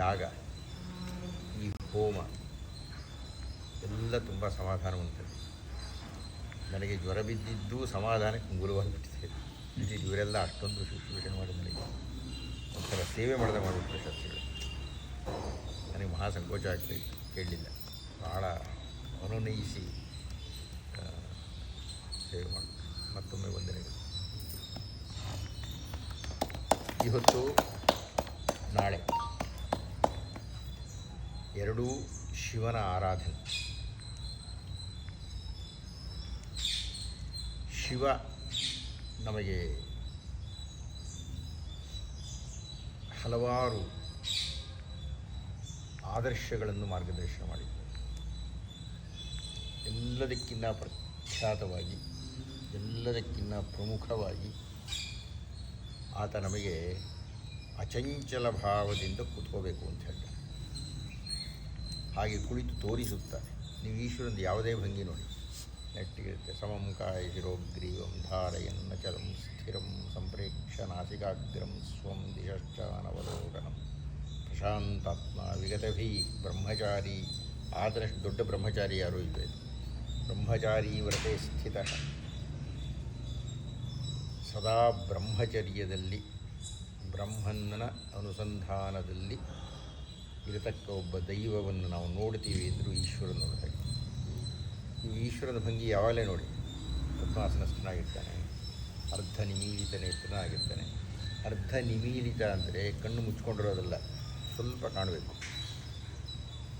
ಯಾಗ, ಈ ಹೋಮ ಎಲ್ಲ ತುಂಬ ಸಮಾಧಾನ ಉಂಟು. ನನಗೆ ಜ್ವರ ಬಿದ್ದಿದ್ದು ಸಮಾಧಾನಕ್ಕೆ ಗುರುವಾಗಿಬಿಟ್ಟಿದೆ ಇಲ್ಲಿ ಇವರೆಲ್ಲ ಅಷ್ಟೊಂದು ಶುಶ್ರೂಷಣೆ ಮಾಡಿ ನನಗೆ ಒಂಥರ ಸೇವೆ ಮಾಡಿದ ಮಾಡಿಬಿಟ್ರೆ ಶಸ್ತ್ರಗಳು ನನಗೆ ಮಹಾ ಸಂಕೋಚ ಆಗ್ತದೆ ಕೇಳಲಿಲ್ಲ. ಭಾಳ ಅನುನಯಿಸಿ ಸೇವೆ ಮಾಡಿ ಮತ್ತೊಮ್ಮೆ ವಂದನೆಗಳು. ಇವತ್ತು ನಾಳೆ. ಎರಡೂ ಶಿವನ ಆರಾಧನೆ. ಶಿವ ನಮಗೆ ಹಲವಾರು ಆದರ್ಶಗಳನ್ನು ಮಾರ್ಗದರ್ಶನ ಮಾಡಿದ್ದಾರೆ. ಎಲ್ಲದಕ್ಕಿಂತ ಪ್ರಖ್ಯಾತವಾಗಿ ಎಲ್ಲದಕ್ಕಿಂತ ಪ್ರಮುಖವಾಗಿ ಆತ ನಮಗೆ ಅಚಂಚಲ ಭಾವದಿಂದ ಕೂತ್ಕೋಬೇಕು ಅಂತ ಹೇಳ್ತಾರೆ. ಹಾಗೆ ಕುಳಿತು ತೋರಿಸುತ್ತಾನೆ ನೀವು ಈಶ್ವರಂದು ಯಾವುದೇ ಭಂಗಿ ನೋಡಿ. ನೆಟ್ಟಿಗಿರುತ್ತೆ ಸಮಂ ಕಾಯ ಶಿರೋಗ್ರೀವಂ ಧಾರಯನ್ನ ಚಲಂ ಸ್ಥಿರಂ ಸಂಪ್ರೇಕ್ಷ ನಾಸಿಕಾಗ್ರಂ ಸ್ವಂ ದಿಶಶ್ಚಾನವಲೋಕನಂ ಪ್ರಶಾಂತಾತ್ಮ ವಿಗತಭಿ ಬ್ರಹ್ಮಚಾರಿ. ಆದರಷ್ಟು ದೊಡ್ಡ ಬ್ರಹ್ಮಚಾರಿ ಯಾರೂ ಇದೆ. ಬ್ರಹ್ಮಚಾರಿ ವ್ರತೆ ಸ್ಥಿತ. ಸದಾ ಬ್ರಹ್ಮಚರ್ಯದಲ್ಲಿ ಬ್ರಹ್ಮನ್ನನ ಅನುಸಂಧಾನದಲ್ಲಿ ಇರತಕ್ಕ ಒಬ್ಬ ದೈವವನ್ನು ನಾವು ನೋಡ್ತೀವಿ ಎಂದರೂ ಈಶ್ವರನ ನೋಡ್ತಾರೆ ನೀವು ಈಶ್ವರನ ಭಂಗಿ ಯಾವಾಗಲೇ ನೋಡಿ ಪದ್ಮಾಸನಸ್ಥನಾಗಿರ್ತಾನೆ ಅರ್ಧ ನಿಮೀಲಿತ ನೇತ್ರನಾಗಿರ್ತಾನೆ. ಅರ್ಧ ನಿಮೀಲಿತ ಅಂದರೆ ಕಣ್ಣು ಮುಚ್ಕೊಂಡಿರೋದಲ್ಲ, ಸ್ವಲ್ಪ ಕಾಣಬೇಕು.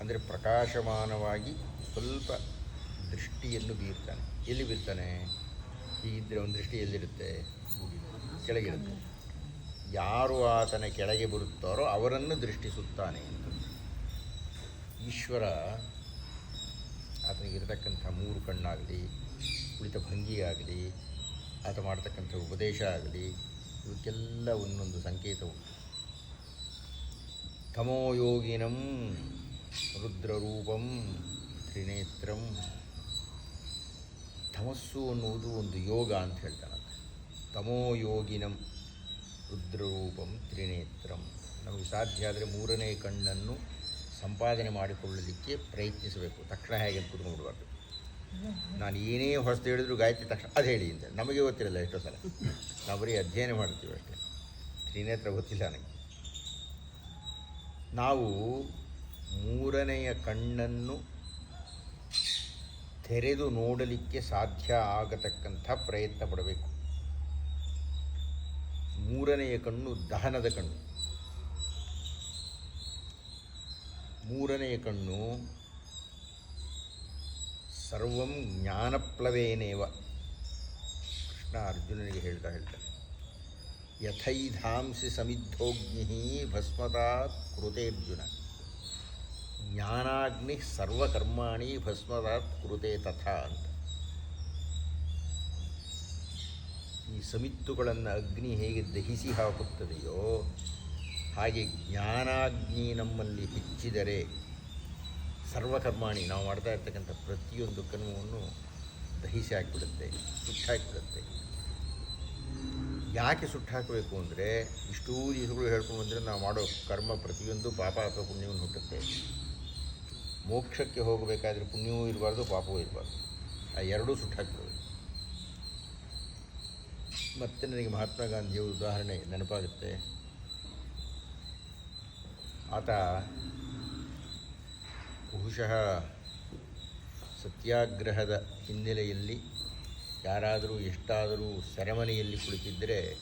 ಅಂದರೆ ಪ್ರಕಾಶಮಾನವಾಗಿ ಸ್ವಲ್ಪ ದೃಷ್ಟಿಯನ್ನು ಬೀರ್ತಾನೆ. ಎಲ್ಲಿ ಬೀರ್ತಾನೆ? ಹೀಗಿದ್ದರೆ ಒಂದು ದೃಷ್ಟಿ ಎಲ್ಲಿರುತ್ತೆ? ಕೆಳಗಿರುತ್ತೆ. ಯಾರು ಆತನ ಕೆಳಗೆ ಬರುತ್ತಾರೋ ಅವರನ್ನು ದೃಷ್ಟಿಸುತ್ತಾನೆ ಅಂತ ಈಶ್ವರ ಆತನಿಗಿರತಕ್ಕಂಥ ಮೂರು ಕಣ್ಣಾಗಲಿ, ಕುಳಿತ ಭಂಗಿಯಾಗಲಿ, ಆತ ಮಾಡ್ತಕ್ಕಂಥ ಉಪದೇಶ ಆಗಲಿ, ಇವಕ್ಕೆಲ್ಲ ಒಂದೊಂದು ಸಂಕೇತವು ಉಂಟು. ತಮೋ ಯೋಗಿನಂ ರುದ್ರರೂಪಂ ತ್ರಿನೇತ್ರಂ. ತಮಸ್ಸು ಅನ್ನುವುದು ಒಂದು ಯೋಗ ಅಂತ ಹೇಳ್ತಾನಂತೆ ತಮೋ ಯೋಗಿನಂ ರುದ್ರರೂಪಂ ತ್ರಿನೇತ್ರಂ. ನಮಗೆ ಸಾಧ್ಯ ಆದರೆ ಮೂರನೇ ಕಣ್ಣನ್ನು ಸಂಪಾದನೆ ಮಾಡಿಕೊಳ್ಳಲಿಕ್ಕೆ ಪ್ರಯತ್ನಿಸಬೇಕು. ತಕ್ಷಣ ಹೇಗೆ ಕೂತ್ಕೊಂಡ್ಬಿಡ್ಬಾರ್ದು ನಾನು ಏನೇ ಹೊಸದು ಹೇಳಿದ್ರು ಗಾಯತ್ರಿ ತಕ್ಷಣ ಅದು ಹೇಳಿ ಅಂತ. ನಮಗೆ ಗೊತ್ತಿರಲ್ಲ ಎಷ್ಟೋ ಸಲ. ನಾವು ಬರೀ ಅಧ್ಯಯನ ಮಾಡ್ತೀವಿ ಅಷ್ಟೇ. ತ್ರಿನೇತ್ರ ಗೊತ್ತಿಲ್ಲ ನನಗೆ. ನಾವು ಮೂರನೆಯ ಕಣ್ಣನ್ನು ತೆರೆದು ನೋಡಲಿಕ್ಕೆ ಸಾಧ್ಯ ಆಗತಕ್ಕಂಥ ಪ್ರಯತ್ನ ಪಡಬೇಕು. ಮೂರನೆಯ ಕಣ್ಣು ದಹನದ ಕಣ್ಣು. ಮೂರನೆಯ ಕಣ್ಣು ಸರ್ವಂ ಜ್ಞಾನಪ್ಲವೇನೇವ. ಕೃಷ್ಣ ಅರ್ಜುನನಿಗೆ ಹೇಳ್ತಾ ಹೇಳ್ತಾನೆ. ಯಥೈಧಾಂಸಿ ಸಮಿದ್ಧೋಗ್ನಿ ಭಸ್ಮತಾತ್ ಕೃತೇರ್ಜುನ. ಜ್ಞಾನಾಗ್ನಿ ಸರ್ವಕರ್ಮಾಣಿ ಭಸ್ಮತಾತ್ ಕೃತೆ ತಥಾ ಅಂತ. ಈ ಸಮಿತ್ತುಗಳನ್ನು ಅಗ್ನಿ ಹೇಗೆ ದಹಿಸಿ ಹಾಕುತ್ತದೆಯೋ ಹಾಗೆ ಜ್ಞಾನಾಗ್ನಿ ನಮ್ಮಲ್ಲಿ ಹೆಚ್ಚಿದರೆ ಸರ್ವಕರ್ಮಾಣಿ, ನಾವು ಮಾಡ್ತಾ ಇರ್ತಕ್ಕಂಥ ಪ್ರತಿಯೊಂದು ಕರ್ಮವನ್ನು ದಹಿಸಿ ಹಾಕಿಬಿಡುತ್ತೆ ಸುಟ್ಟಾಕಿಬಿಡುತ್ತೆ ಯಾಕೆ ಸುಟ್ಟಾಕಬೇಕು ಅಂದರೆ ಇಷ್ಟೂ ದಿವಸಗಳು ಹೇಳ್ಕೊಂಡು ಬಂದರೆ ನಾವು ಮಾಡೋ ಕರ್ಮ ಪ್ರತಿಯೊಂದು ಪಾಪ ಅಥವಾ ಪುಣ್ಯವನ್ನು ಹುಟ್ಟುತ್ತೆ. ಮೋಕ್ಷಕ್ಕೆ ಹೋಗಬೇಕಾದ್ರೆ ಪುಣ್ಯವೂ ಇರಬಾರ್ದು, ಪಾಪವೂ ಇರಬಾರ್ದು. ಆ ಎರಡೂ ಸುಟ್ಟಾಕ್ತವೆ ಮತ್ತೆ ನನಗೆ ಮಹಾತ್ಮ ಗಾಂಧಿಯ ಉದಾಹರಣೆ ನೆನಪಾಗುತ್ತೆ. ಆತ ಬಹುಶಃ ಸತ್ಯಾಗ್ರಹದ ಹಿನ್ನೆಲೆಯಲ್ಲಿ ಯಾರಾದರೂ ಎಷ್ಟಾದರೂ ಸೆರೆಮನೆಯಲ್ಲಿ ಕುಳಿತಿದ್ದರೆ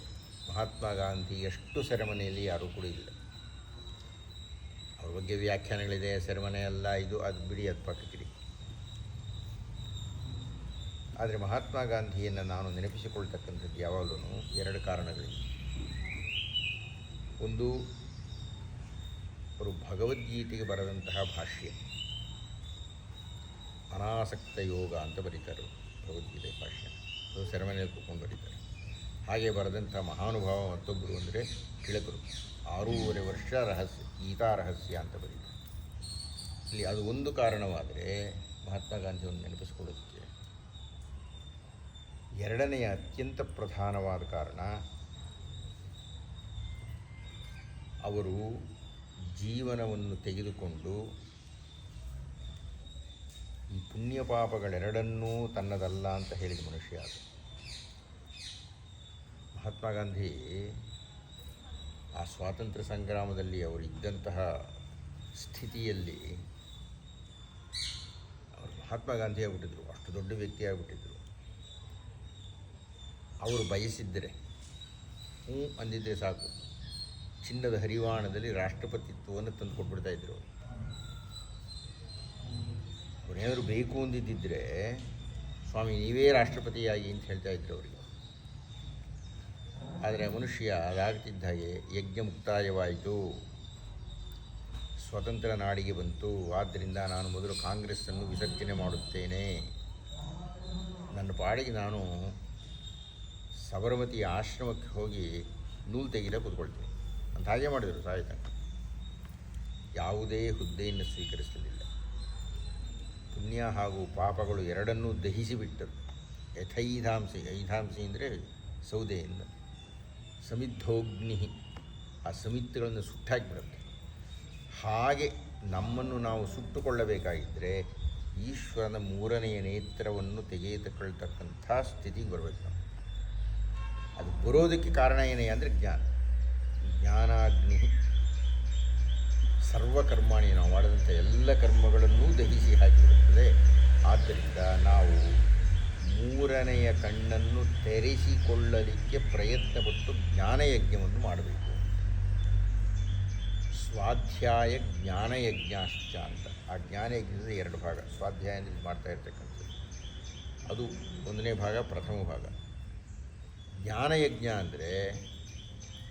ಮಹಾತ್ಮ ಗಾಂಧಿ ಎಷ್ಟು ಸೆರೆಮನೆಯಲ್ಲಿ ಯಾರೂ ಕುಡಿಯಿಲ್ಲ ಅವ್ರ ಬಗ್ಗೆ ವ್ಯಾಖ್ಯಾನಗಳಿದೆ, ಸೆರೆಮನೆ ಅಲ್ಲ, ಇದು, ಅದು ಬಿಡಿ ಅದು ಪಕ್ಕಕ್ಕಿಡಿ ಆದರೆ ಮಹಾತ್ಮ ಗಾಂಧಿಯನ್ನು ನಾನು ನೆನಪಿಸಿಕೊಳ್ತಕ್ಕಂಥದ್ದು ಯಾವಾಗಲೂ ಎರಡು ಕಾರಣಗಳಿವೆ. ಒಂದು, ಅವರು ಭಗವದ್ಗೀತೆಗೆ ಬರೆದಂತಹ ಭಾಷ್ಯ. ಅನಾಸಕ್ತ ಯೋಗ ಅಂತ ಬರೀತಾರೆ ಭಗವದ್ಗೀತೆ ಭಾಷ್ಯ. ಅದು ಸೆರೆಮನೆಯಲ್ಲಿ ಕೂತ್ಕೊಂಡು ಬರೀತಾರೆ. ಹಾಗೆ ಬರೆದಂಥ ಮಹಾನುಭಾವ ಮತ್ತೊಬ್ಬರು ಅಂದರೆ ಕಿಳಕರು ಆರೂವರೆ ವರ್ಷ ರಹಸ್ಯ, ಗೀತಾ ರಹಸ್ಯ ಅಂತ ಬರೀತಾರೆ. ಇಲ್ಲಿ ಅದು ಒಂದು ಕಾರಣವಾದರೆ ಮಹಾತ್ಮ ಗಾಂಧಿಯನ್ನು ನೆನಪಿಸಿಕೊಳ್ಳೋದಕ್ಕೆ ಎರಡನೆಯ ಅತ್ಯಂತ ಪ್ರಧಾನವಾದ ಕಾರಣ ಅವರು ಜೀವನವನ್ನು ತೆಗೆದುಕೊಂಡು ಈ ಪುಣ್ಯ ಪಾಪಗಳೆರಡನ್ನೂ ತನ್ನದಲ್ಲ ಅಂತ ಹೇಳಿದ ಮನುಷ್ಯ ಅದು. ಮಹಾತ್ಮ ಗಾಂಧಿ ಆ ಸ್ವಾತಂತ್ರ್ಯ ಸಂಗ್ರಾಮದಲ್ಲಿ ಅವರು ಇದ್ದಂತಹ ಸ್ಥಿತಿಯಲ್ಲಿ ಅವರು ಮಹಾತ್ಮ ಗಾಂಧಿ ಆಗಿಬಿಟ್ಟಿದ್ರು, ಅಷ್ಟು ದೊಡ್ಡ ವ್ಯಕ್ತಿ ಆಗಿಬಿಟ್ಟಿದ್ರು. ಅವರು ಬಯಸಿದ್ದರೆ ಹ್ಞೂ ಅಂದಿದ್ದರೆ ಸಾಕು. ಚಿನ್ನದ ಹರಿವಾಣದಲ್ಲಿ ರಾಷ್ಟ್ರಪತಿತ್ವವನ್ನು ತಂದು ಕೊಟ್ಬಿಡ್ತಾ ಇದ್ರು ಅವರೇನಾದ್ರು ಬೇಕು ಅಂದಿದ್ದಿದ್ರೆ ಸ್ವಾಮಿ, ನೀವೇ ರಾಷ್ಟ್ರಪತಿಯಾಗಿ ಅಂತ ಹೇಳ್ತಾ ಇದ್ರು ಅವರಿಗೆ. ಆದರೆ ಮನುಷ್ಯ ಅದಾಗ್ತಿದ್ದ ಹಾಗೆ ಯಜ್ಞ ಮುಕ್ತಾಯವಾಯಿತು. ಸ್ವತಂತ್ರ ನಾಡಿಗೆ ಬಂತು. ಆದ್ದರಿಂದ ನಾನು ಮೊದಲು ಕಾಂಗ್ರೆಸ್ಸನ್ನು ವಿಸರ್ಜನೆ ಮಾಡುತ್ತೇನೆ. ನನ್ನ ಪಾಡಿಗೆ ನಾನು ಸಬರಮತಿ ಆಶ್ರಮಕ್ಕೆ ಹೋಗಿ ನೂಲು ತೆಗೆದ ಕೂತ್ಕೊಳ್ತೀನಿ ಅಂತ ಹಾಗೆ ಮಾಡಿದರು ಸಾಯಿತ ಯಾವುದೇ ಹುದ್ದೆಯನ್ನು ಸ್ವೀಕರಿಸಲಿಲ್ಲ. ಪುಣ್ಯ ಹಾಗೂ ಪಾಪಗಳು ಎರಡನ್ನೂ ದಹಿಸಿಬಿಟ್ಟರು. ಯಥೈಧಾಂಸಿ, ಐಧಾಂಸಿ ಅಂದರೆ ಸೌದೆಯಿಂದ. ಸಮಿದ್ಧೋಗ್ನಿ, ಆ ಸಮಿತ್ತುಗಳನ್ನು ಸುಟ್ಟಾಕಿಬಿಡುತ್ತೆ ಹಾಗೆ ನಮ್ಮನ್ನು ನಾವು ಸುಟ್ಟುಕೊಳ್ಳಬೇಕಾಗಿದ್ದರೆ ಈಶ್ವರನ ಮೂರನೆಯ ನೇತ್ರವನ್ನು ತೆಗೆದುಕೊಳ್ತಕ್ಕಂಥ ಸ್ಥಿತಿಗೆ ಬರಬೇಕು ನಾವು ಅದು ಬರೋದಕ್ಕೆ ಕಾರಣ ಏನೇ ಅಂದರೆ ಜ್ಞಾನ. ಜ್ಞಾನಾಗ್ನಿ ಸರ್ವಕರ್ಮಾಣಿ ನಾವು ಮಾಡಿದಂಥ ಎಲ್ಲ ಕರ್ಮಗಳನ್ನೂ ದಹಿಸಿ ಹಾಕಿಬಿಡುತ್ತದೆ ಆದ್ದರಿಂದ ನಾವು ಮೂರನೆಯ ಕಣ್ಣನ್ನು ತೆರೆಸಿಕೊಳ್ಳಲಿಕ್ಕೆ ಪ್ರಯತ್ನಪಟ್ಟು ಜ್ಞಾನಯಜ್ಞವನ್ನು ಮಾಡಬೇಕು. ಸ್ವಾಧ್ಯಾಯ ಜ್ಞಾನಯಜ್ಞಾಶ್ಚ ಅಂತ. ಆ ಜ್ಞಾನಯಜ್ಞದ ಎರಡು ಭಾಗ. ಸ್ವಾಧ್ಯಾಯ ಮಾಡ್ತಾ ಇರ್ತಕ್ಕಂಥದ್ದು. ಅದು ಒಂದನೇ ಭಾಗ, ಪ್ರಥಮ ಭಾಗ. ಜ್ಞಾನಯಜ್ಞ ಅಂದರೆ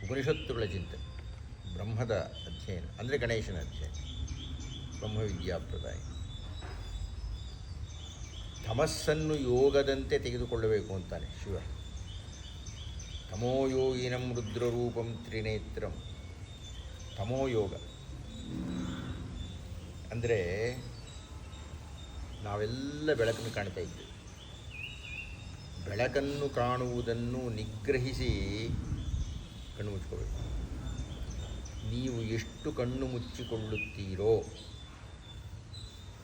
ಉಪನಿಷತ್ತುಗಳ ಚಿಂತನೆ ಬ್ರಹ್ಮದ ಅಧ್ಯಯನ, ಅಂದರೆ ಗಣೇಶನ ಅಧ್ಯಯನ ಬ್ರಹ್ಮವಿದ್ಯಾಪ್ರದಾಯ ತಮಸ್ಸನ್ನು ಯೋಗದಂತೆ ತೆಗೆದುಕೊಳ್ಳಬೇಕು ಅಂತಾನೆ ಶಿವ. ತಮೋಯೋಗಿನಂ ರುದ್ರರೂಪಂ ತ್ರಿನೇತ್ರಂ. ತಮೋಯೋಗ ಅಂದರೆ ನಾವೆಲ್ಲ ಬೆಳಕನ್ನು ಕಾಣ್ತಾ ಇದ್ದೇವೆ. ಬೆಳಕನ್ನು ಕಾಣುವುದನ್ನು ನಿಗ್ರಹಿಸಿ ಕಣ್ಣು ಮುಚ್ಕೋಬೇಕು ನೀವು ಎಷ್ಟು ಕಣ್ಣು ಮುಚ್ಚಿಕೊಳ್ಳುತ್ತೀರೋ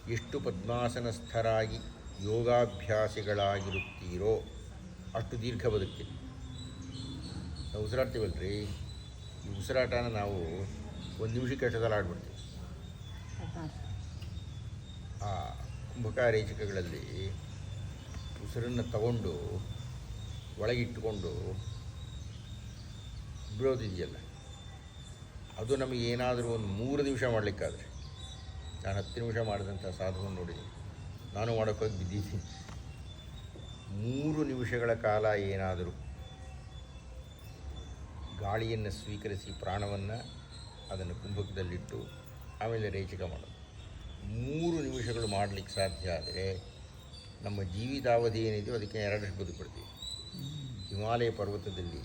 ಎಷ್ಟು ಪದ್ಮಾಸನಸ್ಥರಾಗಿ ಯೋಗಾಭ್ಯಾಸಿಗಳಾಗಿರುತ್ತೀರೋ ಅಷ್ಟು ದೀರ್ಘ ಬದುಕ್ತೀರಿ ನಾವು ಉಸಿರಾಡ್ತೀವಲ್ರಿ? ಈ ಉಸಿರಾಟನ ನಾವು ಒಂದು ನಿಮಿಷಕ್ಕೆ ಎಷ್ಟು ಸಲ ಆಡ್ಬಿಡ್ತೀವಿ ಆ ಕುಂಭಕ ಉಸಿರನ್ನು ತಗೊಂಡು ಒಳಗಿಟ್ಟುಕೊಂಡು ಬಿಡೋದಿದೆಯಲ್ಲ. ಅದು ನಮಗೆ ಏನಾದರೂ ಒಂದು ಮೂರು ನಿಮಿಷ ಮಾಡಲಿಕ್ಕಾದರೆ. ನಾನು ಹತ್ತು ನಿಮಿಷ ಮಾಡಿದಂಥ ಸಾಧುವನ್ನು ನೋಡಿದ್ದೀನಿ ನಾನು ಮಾಡೋಕ್ಕೋಗಿ ಬಿದ್ದಿದ್ದೀನಿ ಮೂರು ನಿಮಿಷಗಳ ಕಾಲ ಏನಾದರೂ ಗಾಳಿಯನ್ನು ಸ್ವೀಕರಿಸಿ ಪ್ರಾಣವನ್ನು ಅದನ್ನು ಕುಂಭಕದಲ್ಲಿಟ್ಟು ಆಮೇಲೆ ರೇಚಕ ಮಾಡೋದು. ಮೂರು ನಿಮಿಷಗಳು ಮಾಡಲಿಕ್ಕೆ ಸಾಧ್ಯ ಆದರೆ ನಮ್ಮ ಜೀವಿತಾವಧಿ ಏನಿದೆಯೋ ಅದಕ್ಕೆ ಎರಡಷ್ಟು ಬದುಕ್ಬಿಡ್ತೀವಿ ಹಿಮಾಲಯ ಪರ್ವತದಲ್ಲಿ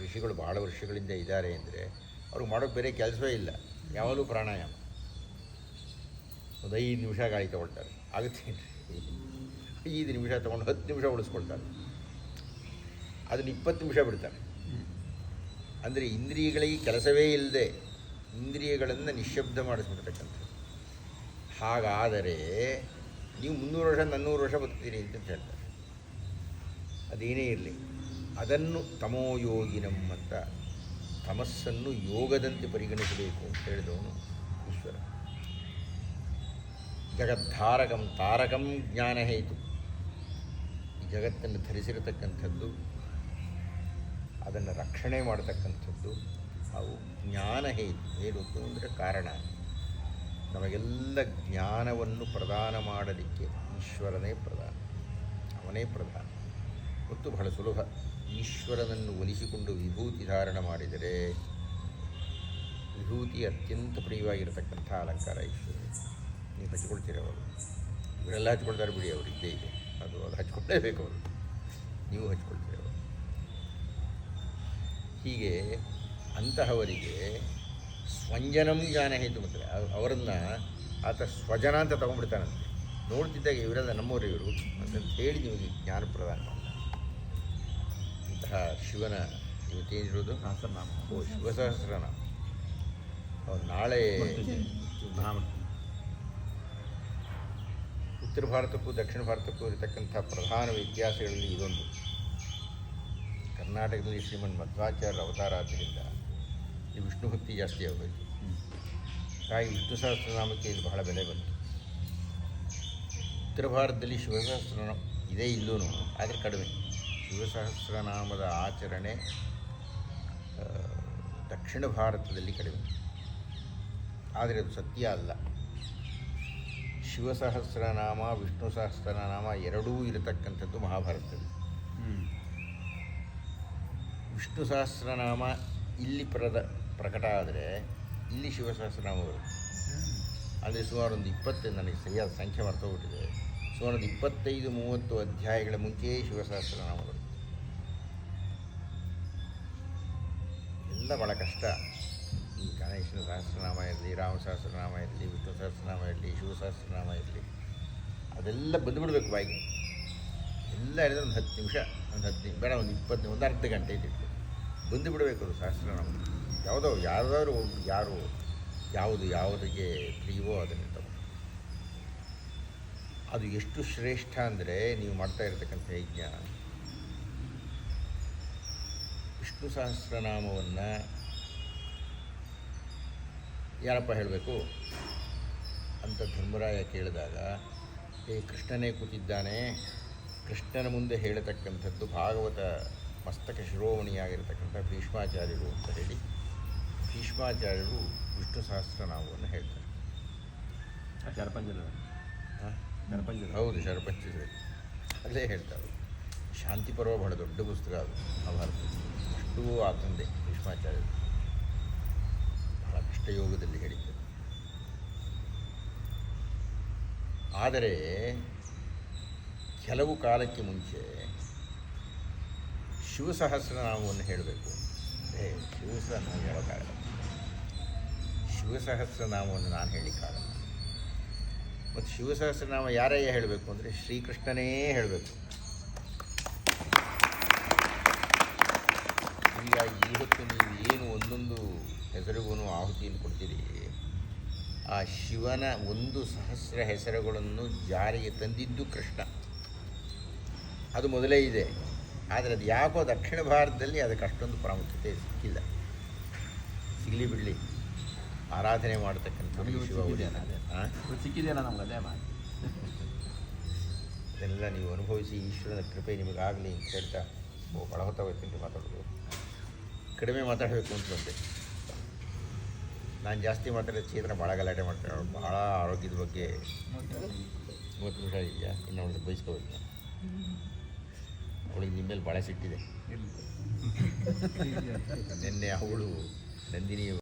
ಋಷಿಗಳು ಭಾಳ ವರ್ಷಗಳಿಂದ ಇದ್ದಾರೆ ಅಂದರೆ ಅವ್ರಿಗೆ ಮಾಡೋ ಬೇರೆ ಕೆಲಸವೇ ಇಲ್ಲ. ಯಾವಾಗಲೂ ಪ್ರಾಣಾಯಾಮ. ಒಂದು ಐದು ನಿಮಿಷ ಗಾಳಿ ತೊಗೊಳ್ತಾರೆ. ಆಗುತ್ತೆ ಐದು ನಿಮಿಷ ತೊಗೊಂಡು ಹತ್ತು ನಿಮಿಷ ಉಳಿಸ್ಕೊಳ್ತಾರೆ. ಅದನ್ನು ಇಪ್ಪತ್ತು ನಿಮಿಷ ಬಿಡ್ತಾರೆ. ಅಂದರೆ ಇಂದ್ರಿಯಗಳಿಗೆ ಕೆಲಸವೇ ಇಲ್ಲದೆ ಇಂದ್ರಿಯಗಳನ್ನು ನಿಶ್ಶಬ್ದ ಮಾಡಿಸ್ಬಿಡ್ತಕ್ಕಂಥದ್ದು. ಹಾಗಾದರೆ ನೀವು ಮುನ್ನೂರು ವರ್ಷ, ನಾನ್ನೂರು ವರ್ಷ ಬದುಕ್ತೀರಿ ಅಂತ ಹೇಳ್ತಾರೆ. ಅದೇನೇ ಇರಲಿ. ಅದನ್ನು ತಮೋಯೋಗಿನಂ ಅಂತ, ತಮಸ್ಸನ್ನು ಯೋಗದಂತೆ ಪರಿಗಣಿಸಬೇಕು ಅಂತ ಹೇಳಿದವನು ಈಶ್ವರ. ಜಗದ್ಧಾರಕಂ ತಾರಕಂ ಜ್ಞಾನ ಹೇತು ಜಗತ್ತನ್ನು ಧರಿಸಿರತಕ್ಕಂಥದ್ದು, ಅದನ್ನು ರಕ್ಷಣೆ ಮಾಡತಕ್ಕಂಥದ್ದು, ಅವು ಜ್ಞಾನ ಹೇತು ಹೇಳುವುದು ಅಂದರೆ ಕಾರಣ. ನಮಗೆಲ್ಲ ಜ್ಞಾನವನ್ನು ಪ್ರದಾನ ಮಾಡಲಿಕ್ಕೆ ಈಶ್ವರನೇ ಪ್ರಧಾನ. ಅವನೇ ಪ್ರಧಾನ. ಮತ್ತು ಬಹಳ ಸುಲಭ. ಈಶ್ವರನನ್ನು ಒಲಿಸಿಕೊಂಡು ವಿಭೂತಿ ಧಾರಣ ಮಾಡಿದರೆ ವಿಭೂತಿ ಅತ್ಯಂತ ಪ್ರಿಯವಾಗಿರತಕ್ಕಂಥ ಅಲಂಕಾರ ಈಶ್ವರ ನೀವು ಹಚ್ಕೊಳ್ತೀರ ಅವರು? ಇವರೆಲ್ಲ ಹಚ್ಕೊಳ್ತಾರೆ ಬಿಡಿ, ಅವರು ಇದ್ದೇ ಇದೆ. ಅದು ಅದು ಹಚ್ಕೊಳ್ಳೇಬೇಕು ಅವರು. ನೀವು ಹಚ್ಕೊಳ್ತೀರ ಅವರು? ಹೀಗೆ ಅಂತಹವರಿಗೆ ಸ್ವಂಜನಂ ಜ್ಞಾನ ಹೇತು ಮತ್ತೆ ಅವರನ್ನ ಆತ ಸ್ವಜನ ಅಂತ ತಗೊಂಡ್ಬಿಡ್ತಾನಂತೆ ನೋಡ್ತಿದ್ದಾಗ ಇವರೆಲ್ಲ ನಮ್ಮವರು ಇವರು. ಅಂತ ಹೇಳಿ ನಿಮಗೆ ಜ್ಞಾನ ಪ್ರದಾನ ಮಾಡ ಇಂತಹ ಶಿವನ ಇವತ್ತೇನಿರೋದು ಸಹಸ್ರನಾಮ. ಓ ಶಿವಸಹಸ್ರನಾಮ. ಅವ್ರು ನಾಳೆ ಉತ್ತರ ಭಾರತಕ್ಕೂ ದಕ್ಷಿಣ ಭಾರತಕ್ಕೂ ಇರತಕ್ಕಂಥ ಪ್ರಧಾನ ವ್ಯತ್ಯಾಸಗಳಲ್ಲಿ ಇದೊಂದು. ಕರ್ನಾಟಕದಲ್ಲಿ ಶ್ರೀಮನ್ ಮಧ್ವಾಚಾರ್ಯರ ಅವತಾರ ಆದ್ದರಿಂದ ಈ ವಿಷ್ಣು ಭಕ್ತಿ ಜಾಸ್ತಿ ಆಗಬೇಕು ಹಾಗಾಗಿ ವಿಷ್ಣು ಸಹಸ್ರನಾಮಕ್ಕೆ ಇಲ್ಲಿ ಬಹಳ ಬೆಲೆ ಬಂತು. ಉತ್ತರ ಭಾರತದಲ್ಲಿ ಶಿವಸಹಸ್ರನಾಮ ಇದೇ ಇಲ್ಲೂ ಆದರೆ ಕಡಿಮೆ. ಶಿವಸಹಸ್ರನಾಮದ ಆಚರಣೆ ದಕ್ಷಿಣ ಭಾರತದಲ್ಲಿ ಕಡಿಮೆ. ಆದರೆ ಅದು ಸತ್ಯ ಅಲ್ಲ. ಶಿವಸಹಸ್ರನಾಮ ವಿಷ್ಣು ಸಹಸ್ರನಾಮ ಎರಡೂ ಇರತಕ್ಕಂಥದ್ದು ಮಹಾಭಾರತದಲ್ಲಿ. ವಿಷ್ಣು ಸಹಸ್ರನಾಮ ಇಲ್ಲಿ ಪ್ರದ ಪ್ರಕಟ ಆದರೆ ಇಲ್ಲಿ ಶಿವಸಹಸ್ರನಾಮಗಳು. ಅಲ್ಲಿ ಸುಮಾರು ಒಂದು ಇಪ್ಪತ್ತು ನನಗೆ ಸರಿಯಾದ ಸಂಖ್ಯೆ ಮರ್ತೋಗ್ಬಿಟ್ಟಿದೆ. ಸುಮಾರು ಒಂದು ಇಪ್ಪತ್ತೈದು, ಮೂವತ್ತು ಅಧ್ಯಾಯಗಳ ಮುಂಚೆಯೇ ಶಿವಸಹಸ್ರನಾಮಗಳು. ಎಲ್ಲ ಭಾಳ ಕಷ್ಟ. ಈ ಗಣೇಶನ ಸಹಸ್ರನಾಮ ಇರಲಿ, ರಾಮ ಸಹಸ್ರನಾಮ ಇರಲಿ, ವಿಷ್ಣು ಸಹಸ್ರನಾಮ ಇರಲಿ, ಶಿವ ಸಹಸ್ರನಾಮ ಇರಲಿ. ಅದೆಲ್ಲ ಬಂದುಬಿಡ್ಬೇಕು ಬಾಯಿಗೆ. ಎಲ್ಲ ಹೇಳಿದ್ರೆ ಒಂದು ಹತ್ತು ನಿಮಿಷ, ಒಂದು ಹತ್ತು ನಿಮಿಷ, ಬೇಡ, ಒಂದು ಇಪ್ಪತ್ತು, ಒಂದು ಅರ್ಧ ಗಂಟೆ ಇಟ್ಟು ಬಂದು ಬಿಡಬೇಕು ಅದು ಸಹಸ್ರನಾಮ. ಯಾವುದೋ ಯಾರ್ದಾದ್ರು ಯಾರು ಯಾವುದು ಯಾವುದಕ್ಕೆ ಪ್ರಿಯವೋ ಅದನ್ನು ತಗೊಂಡು. ಅದು ಎಷ್ಟು ಶ್ರೇಷ್ಠ ಅಂದರೆ ನೀವು ಮಾಡ್ತಾ ಇರತಕ್ಕಂಥ ಯಜ್ಞ. ವಿಷ್ಣು ಸಹಸ್ರನಾಮವನ್ನು ಯಾರಪ್ಪ ಹೇಳಬೇಕು? ಅಂತ ಧರ್ಮರಾಯ ಕೇಳಿದಾಗ, ಏ ಕೃಷ್ಣನೇ ಕೂತಿದ್ದಾನೆ. ಕೃಷ್ಣನ ಮುಂದೆ ಹೇಳತಕ್ಕಂಥದ್ದು ಭಾಗವತ ಮಸ್ತಕ ಶಿರೋಮಣಿಯಾಗಿರ್ತಕ್ಕಂಥ ಭೀಷ್ಮಾಚಾರ್ಯರು ಅಂತ ಹೇಳಿ ಭೀಷ್ಮಾಚಾರ್ಯರು ವಿಷ್ಣು ಸಹಸ್ರನಾಮವನ್ನು ಹೇಳ್ತಾರೆ? ಶರಪಂಜರ ಹೌದು ಶರಪಂಚದಲ್ಲಿ ಅಲ್ಲೇ ಹೇಳ್ತಾರೆ. ಶಾಂತಿ ಪರ್ವ ಬಹಳ ದೊಡ್ಡ ಪುಸ್ತಕ ಅದು ಮಹಾಭಾರತ ಅಷ್ಟು ಆ ತಂದೆ ಭೀಷ್ಮಾಚಾರ್ಯರು ಬಹಳ ಕಷ್ಟಯೋಗದಲ್ಲಿ ಹೇಳಿದ್ದರು. ಆದರೆ ಕೆಲವು ಕಾಲಕ್ಕೆ ಮುಂಚೆ ಶಿವಸಹಸ್ರನಾಮವನ್ನು ಹೇಳಬೇಕು. ಏ ಶಿವಸಹಸ್ರ ಹೇಳೋಕ್ಕಾಗಲ್ಲ ಶಿವಸಹಸ್ರನಾಮವನ್ನು ನಾನು ಹೇಳಿಕ್ಕಾಗಲ್ಲ ಮತ್ತು ಶಿವಸಹಸ್ರನಾಮ ಯಾರಯ್ಯ ಹೇಳಬೇಕು ಅಂದರೆ ಶ್ರೀಕೃಷ್ಣನೇ ಹೇಳಬೇಕು. ಈಗ ಇವತ್ತು ನೀವು ಏನು ಒಂದೊಂದು ಹೆಸರಿಗೂ ಆಹುತಿಯನ್ನು ಕೊಡ್ತೀರಿ, ಆ ಶಿವನ ಒಂದು ಸಹಸ್ರ ಹೆಸರುಗಳನ್ನು ಜಾರಿಗೆ ತಂದಿದ್ದು ಕೃಷ್ಣ. ಅದು ಮೊದಲೇ ಇದೆ. ಆದರೆ ಅದು ಯಾಕೋ ದಕ್ಷಿಣ ಭಾರತದಲ್ಲಿ ಅದಕ್ಕೆ ಅಷ್ಟೊಂದು ಪ್ರಾಮುಖ್ಯತೆ ಸಿಕ್ಕಿಲ್ಲ. ಸಿಗಲಿ ಬಿಡಲಿ. ಆರಾಧನೆ ಮಾಡತಕ್ಕಂಥ ಶಿವ ಸಿಕ್ಕಿದೆಯಲ್ಲ ಅದೇ. ನಮ್ಗೆ ಅದೇ ಮಾಡಿ ಇದನ್ನೆಲ್ಲ ನೀವು ಅನುಭವಿಸಿ ಈಶ್ವರನ ಕೃಪೆ ನಿಮಗಾಗಲಿ ಅಂತ ಹೇಳ್ತಾ ಓ ಬಹಳ ಹೊತ್ತಾಗೋಯ್ತು ಮಾತಾಡೋದು. ಕಡಿಮೆ ಮಾತಾಡಬೇಕು ಅಂತ ಬಂದೆ. ನಾನು ಜಾಸ್ತಿ ಮಾತಾಡಿದ ಚೇತನ ಭಾಳ ಗಲಾಟೆ ಮಾಡ್ತೇನೆ. ಅವಳು ಭಾಳ ಆರೋಗ್ಯದ ಬಗ್ಗೆ ಮೂವತ್ತು ನಿಮಿಷ ಇದೆಯಾ ಇನ್ನು ಅವಳು ಬಯಸ್ಕೋಬೇಕು ಅವಳಿಗೆ ನಿಮ್ಮ ಮೇಲೆ ಭಾಳ ಸಿಟ್ಟಿದೆ. ನಿನ್ನೆ ಅವಳು ನಂದಿನಿ